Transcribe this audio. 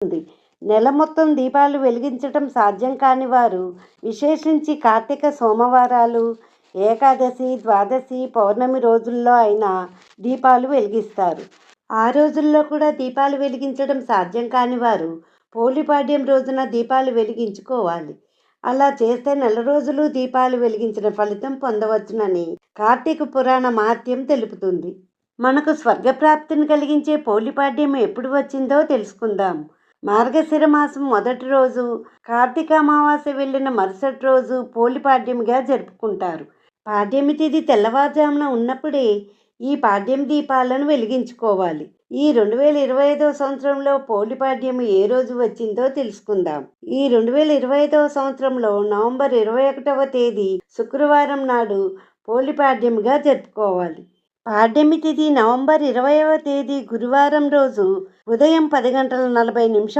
ఉంది నెల మొత్తం దీపాలు వెలిగించటం సాధ్యం కాని వారు విశేషించి కార్తీక సోమవారాలు ఏకాదశి ద్వాదశి పౌర్ణమి రోజుల్లో అయినా దీపాలు వెలిగిస్తారు. ఆ రోజుల్లో కూడా దీపాలు వెలిగించడం సాధ్యం కాని వారు పోలిపాడ్యం రోజున దీపాలు వెలిగించుకోవాలి. అలా చేస్తే నెల రోజులు దీపాలు వెలిగించిన ఫలితం పొందవచ్చునని కార్తీక పురాణ మహత్యం తెలుపుతుంది. మనకు స్వర్గప్రాప్తిని కలిగించే పోలిపాడ్యం ఎప్పుడు వచ్చిందో తెలుసుకుందాం. మార్గశిర మాసం మొదటి రోజు కార్తీక అమావాస్య వెళ్ళిన మరుసటి రోజు పోలిపాడ్యంగా జరుపుకుంటారు. పాడ్యమి తిది తెల్లవారుజామున ఉన్నప్పుడే ఈ పాడ్యం దీపాలను వెలిగించుకోవాలి. ఈ రెండు వేల ఇరవై ఐదవ సంవత్సరంలో పోలిపాడ్యం ఏ రోజు వచ్చిందో తెలుసుకుందాం. ఈ రెండు వేల ఇరవై ఐదవ సంవత్సరంలో నవంబర్ ఇరవై ఒకటవ తేదీ శుక్రవారం నాడు పోలిపాడ్యంగా జరుపుకోవాలి. పాడ్యమి తిథి నవంబర్ ఇరవైవ తేదీ గురువారం రోజు ఉదయం పది గంటల నలభై నిమిషాలు